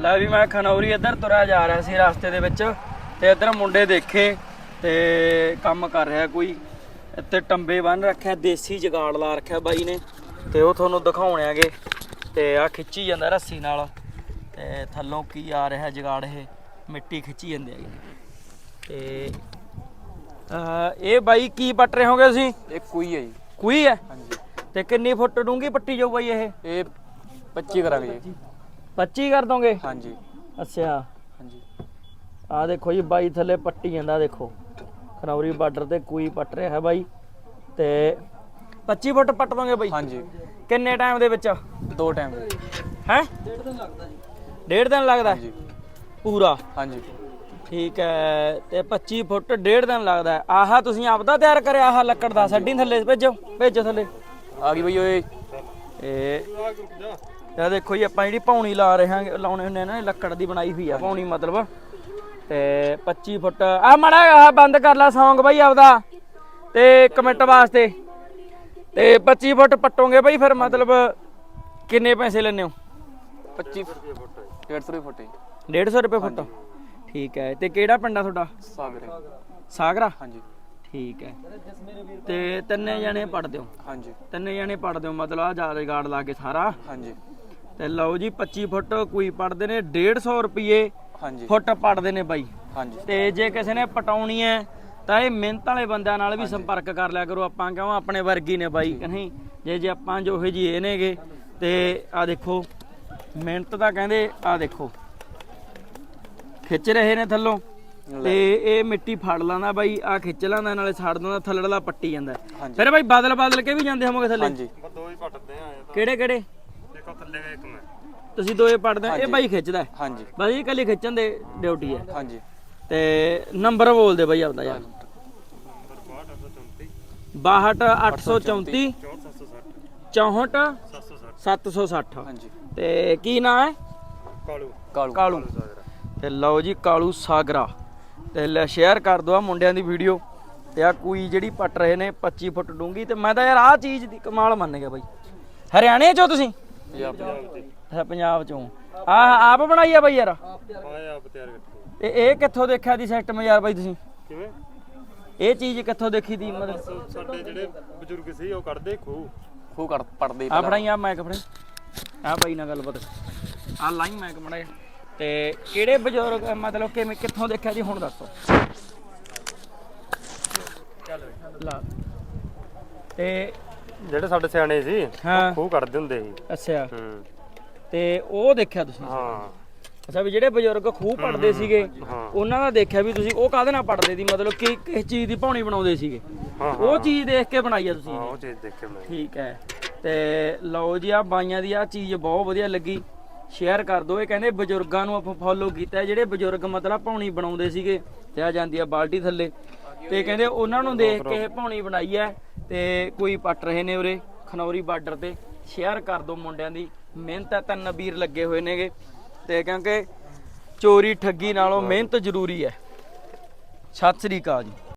ਲੈ ਵੀ ਮੈਂ ਖਨੌਰੀ ਇੱਧਰ ਤੁਰਿਆ ਜਾ ਰਿਹਾ ਸੀ ਰਸਤੇ ਦੇ ਵਿੱਚ ਤੇ ਇੱਧਰ ਮੁੰਡੇ ਦੇਖੇ ਤੇ ਕੰਮ ਕਰ ਰਿਹਾ ਕੋਈ। ਇੱਥੇ ਟੰਬੇ ਬੰਨ ਰੱਖਿਆ ਦੇਸੀ ਜਗਾੜ ਲਾ ਰੱਖਿਆ ਬਾਈ ਨੇ ਤੇ ਉਹ ਤੁਹਾਨੂੰ ਦਿਖਾਉਣੇਗੇ ਤੇ ਆ ਖਿੱਚੀ ਜਾਂਦਾ ਰੱਸੀ ਨਾਲ ਤੇ ਥੱਲੋਂ ਕੀ ਆ ਰਿਹਾ ਜਗਾੜ ਇਹ ਮਿੱਟੀ ਖਿੱਚੀ ਜਾਂਦੇ ਹੈਗੇ। ਤੇ ਇਹ ਬਾਈ ਕੀ ਪੱਟ ਰਹੇ ਹੋਗੇ ਤੁਸੀਂ? ਇਹ ਕੋਈ ਹੈ ਜੀ। ਕੋਈ ਹੈ? ਹਾਂਜੀ। ਤੇ ਕਿੰਨੀ ਫੁੱਟ ਡੂੰਗੀ ਪੱਟੀ ਜਾਊ ਬਾਈ ਇਹ? ਇਹ 25 ਕਰਾਂਗੇ ਜੀ। 25 ਕਰ ਦੋਗੇ? ਹਾਂਜੀ। ਅੱਛਾ। ਹਾਂਜੀ। ਆ ਦੇਖੋ ਜੀ ਬਾਈ ਥੱਲੇ ਪੱਟੀ ਜਾਂਦਾ ਦੇਖੋ। ਖਨੌਰੀ ਬਾਰਡਰ ਤੇ ਕੋਈ ਪੱਟ ਰਿਹਾ ਹੈ ਬਾਈ। ਤੇ 25 ਫੁੱਟ ਪੱਟ ਦੋਗੇ ਬਾਈ? ਹਾਂਜੀ। ਕਿੰਨੇ ਟਾਈਮ ਦੇ ਵਿੱਚ? ਦੋ ਟਾਈਮ ਹੈ? ਡੇਢ ਦਿਨ ਲੱਗਦਾ ਹਾਂਜੀ। ਪੂਰਾ? ਹਾਂਜੀ। ਠੀਕ ਹੈ ਤੇ 25 ਫੁੱਟ ਡੇਢ ਦਿਨ ਲੱਗਦਾ ਹੈ। ਆਹ ਤੁਸੀਂ ਆਪਦਾ ਤਿਆਰ ਕਰਿਆ ਆਹ ਲੱਕੜ ਦਾ। ਛੱਡੀ ਥੱਲੇ ਭੇਜੋ ਭੇਜੋ ਥੱਲੇ। ਆ ਗਈ ਬਈ ਓਏ। ਇਹ ਇਹ ਦੇਖੋ ਜੀ ਆਪਾਂ ਜਿਹੜੀ ਪੌਣੀ ਲਾ ਰਹੇ ਹਾਂ ਲਾਉਣੇ ਹੁੰਦੇ ਆ ਨਾ ਲੱਕੜ ਦੀ ਬਣਾਈ ਹੋਈ ਆ। ਪੌਣੀ ਮਤਲਬ। ਤੇ 25 ਫੁੱਟ ਆ ਮੜਾ ਆਹ ਬੰਦ ਕਰ ਲਾ ਸੌਂਗ ਬਾਈ ਆਪਦਾ। ਤੇ ਇੱਕ ਮਿੰਟ ਵਾਸਤੇ। ਤੇ 25 ਫੁੱਟ ਪੱਟੋਗੇ ਬਾਈ ਫਿਰ ਮਤਲਬ ਕਿੰਨੇ ਪੈਸੇ ਲੈਣੇ ਹੋ? 25 150 ਰੁਪਏ ਫੁੱਟ ਜੀ। 150 ਰੁਪਏ ਫੁੱਟ? ਠੀਕ ਹੈ ਤੇ ਕਿਹੜਾ ਪਿੰਡ ਆ ਤੁਹਾਡਾ? ਸਾਗਰੇ। ਸਾਗਰਾ? ਹਾਂਜੀ। ਠੀਕ ਹੈ। ਤੇ ਤਿੰਨੇ ਜਣੇ ਪੜਦੇ ਹੋ? ਹਾਂਜੀ। ਤਿੰਨੇ ਜਣੇ ਪੜਦੇ ਹੋ ਮਤਲਬ ਆ ਰਿਗਾਰਡ ਲਾ ਕੇ ਸਾਰਾ? ਹਾਂਜੀ। ਤੇ ਲਓ ਜੀ 25 ਫੁੱਟ ਕੋਈ ਪੜਦੇ ਨੇ 150 ਰੁਪਏ ਹਾਂਜੀ। ਫੁੱਟ ਪੜਦੇ ਨੇ ਬਾਈ। ਹਾਂਜੀ। ਤੇ ਜੇ ਕਿਸੇ ਨੇ ਪਟਾਉਣੀ ਹੈ ਤਾਂ ਇਹ ਮਿਹਨਤ ਵਾਲੇ ਬੰਦਿਆਂ ਨਾਲ ਵੀ ਸੰਪਰਕ ਕਰ ਲਿਆ ਕਰੋ। ਆਪਾਂ ਕਿਉਂ? ਆਪਣੇ ਵਰਗੀ ਨੇ ਬਾਈ ਨਹੀਂ? ਜੇ ਜੇ ਆਪਾਂ ਜੋ ਇਹ ਜੀ ਇਹ ਨੇਗੇ ਤੇ ਆ ਦੇਖੋ ਮਿਹਨਤ ਤਾਂ ਕਹਿੰਦੇ ਆ ਦੇਖੋ। ਖਿੱਚ ਰਹੇ ਨੇ ਥੱਲੋਂ। ਤੇ ਇਹ ਮਿੱਟੀ ਫੜ ਲਾਂਦਾ ਬਾਈ ਆ ਖਿੱਚ ਲਾਂਦਾ ਨਾਲੇ ਛੱਡ ਦਿੰਦਾ ਥੱਲੜਲਾ ਪੱਟੀ ਜਾਂਦਾ। ਫਿਰ ਬਾਈ ਬਦਲ ਬਦਲ ਕੇ ਵੀ ਜਾਂਦੇ ਹੋਵੋਗੇ ਥੱਲੇ? ਹਾਂਜੀ। ਕਿਹੜੇ ਕਿਹੜੇ? ਤੁਸੀਂ ਦੋਏ ਪੜਦੇ ਇਹ ਬਾਈ ਖਿੱਚਦਾ ਹੈ। ਹਾਂਜੀ। ਬਾਈ ਕੱਲੀ ਖਿੱਚਣ ਦੇ ਡਿਊਟੀ ਹੈ। ਹਾਂਜੀ। ਤੇ ਨੰਬਰ ਬੋਲ ਦੇ ਬਾਈ ਆਪਦਾ ਯਾਰ। 62 834 64 760 ਹਾਂਜੀ। ਤੇ ਕੀ ਨਾਂ ਹੈ? ਕਾਲੂ। ਕਾਲੂ। ਤੇ ਲਓ ਜੀ ਕਾਲੂ ਸਾਗਰਾ। ਤੇ ਲੈ ਸ਼ੇਅਰ ਕਰ ਦਿਓ ਆ ਮੁੰਡਿਆਂ ਦੀ ਵੀਡੀਓ ਤੇ ਆ ਕੋਈ ਜਿਹੜੀ ਪੱਟ ਰਹੇ ਨੇ 25 ਫੁੱਟ ਡੂੰਗੀ ਤੇ ਮੈਂ ਤਾਂ ਯਾਰ ਆ ਚੀਜ਼ ਦੀ ਕਮਾਲ ਮੰਨ ਗਿਆ ਬਾਈ। ਹਰਿਆਣੇ ਚੋਂ ਤੁਸੀਂ? ਅੱਛਾ ਪੰਜਾਬ ਚੋਂ। ਆ ਆਪ ਬਣਾਈ ਆ ਬਾਈ ਯਾਰ? ਤੇ ਇਹ ਕਿੱਥੋਂ ਦੇਖਿਆ ਦੀ ਸਿਸਟਮ ਯਾਰ ਬਾਈ ਤੁਸੀਂ? ਕਿਵੇਂ? ਇਹ ਚੀਜ਼ ਕਿੱਥੋਂ ਦੇਖੀ ਦੀ ਮਤਲਬ? ਸਾਡੇ ਜਿਹੜੇ ਬਜ਼ੁਰਗ ਸੀ ਉਹ ਕੱਢਦੇ ਖੂਹ। ਖੂ ਕਰ ਪੜਦੇ ਆ ਫੜਾਈ ਆ ਮੈਕ ਫੜੇ ਆ ਬਾਈ ਨਾਲ ਗੱਲਬਾਤ। ਆ ਲਾਈ ਮੈਕ ਮੜਾ ਤੇ ਕਿਹੜੇ ਬਜ਼ੁਰਗ ਮਤਲਬ ਕਿਵੇਂ ਕਿੱਥੋਂ ਦੇਖਿਆ ਜੀ ਹੁਣ ਦੱਸੋ। ਲਾ। ਤੇ ਜਿਹੜੇ ਸਾਡੇ ਸਿਆਣੇ ਸੀ ਹਾਂ। ਉਹ ਖੂਹ ਕੱਢਦੇ ਹੁੰਦੇ ਸੀ। ਅੱਛਾ। ਹੂੰ। ਤੇ ਉਹ ਦੇਖਿਆ ਤੁਸੀਂ? ਹਾਂ। ਅੱਛਾ ਵੀ ਜਿਹੜੇ ਬਜ਼ੁਰਗ ਖੂਹ ਪੜਦੇ ਸੀਗੇ ਹਾਂ। ਉਹਨਾਂ ਦਾ ਦੇਖਿਆ ਵੀ ਤੁਸੀਂ ਉਹ ਕਾਹਦੇ ਨਾਲ ਪੜਦੇ ਸੀ? ਮਤਲਬ ਕਿ ਕਿਸ ਚੀਜ਼ ਦੀ ਪੌਣੀ ਬਣਾਉਂਦੇ ਸੀਗੇ? ਹਾਂ ਉਹ ਚੀਜ਼ ਦੇਖ ਕੇ ਬਣਾਈ ਆ ਤੁਸੀਂ? ਹਾਂ ਉਹ ਚੀਜ਼ ਦੇਖੇ ਮੈਂ ਠੀਕ ਹੈ। ਤੇ ਲਓ ਜੀ ਆ ਬਾਈਆਂ ਦੀ ਆ ਚੀਜ਼ ਬਹੁਤ ਵਧੀਆ ਲੱਗੀ। ਸ਼ੇਅਰ ਕਰ ਦਿਓ। ਇਹ ਕਹਿੰਦੇ ਬਜ਼ੁਰਗਾਂ ਨੂੰ ਆਪਾਂ ਫੋਲੋ ਕੀਤਾ। ਹੈ, ਜਿਹੜੇ ਬਜ਼ੁਰਗ ਮਤਲਬ ਪੌਣੀ ਬਣਾਉਂਦੇ ਸੀਗੇ ਤੇ ਆ ਜਾਂਦੀ ਆ ਬਾਲਟੀ ਥੱਲੇ। ਤੇ ਕਹਿੰਦੇ ਉਹਨਾਂ ਨੂੰ ਦੇਖ ਕੇ ਇਹ ਪੌਣੀ ਬਣਾਈ ਹੈ। ਤੇ ਕੋਈ ਪੱਟ ਰਹੇ ਨੇ ਉਰੇ, ਖਨੌਰੀ ਬਾਰਡਰ ਤੇ। ਸ਼ੇਅਰ ਕਰ ਦਿਓ ਮੁੰਡਿਆਂ ਦੀ। ਮਿਹਨਤ ਹੈ ਤਿੰਨ ਵੀਰ ਲੱਗੇ ਹੋਏ ਨੇਗੇ। ਤੇ ਕਿਉਂਕਿ ਚੋਰੀ ਠੱਗੀ ਨਾਲੋਂ ਮਿਹਨਤ ਜ਼ਰੂਰੀ ਹੈ। ਸਤਿ ਸ੍ਰੀ ਅਕਾਲ ਜੀ।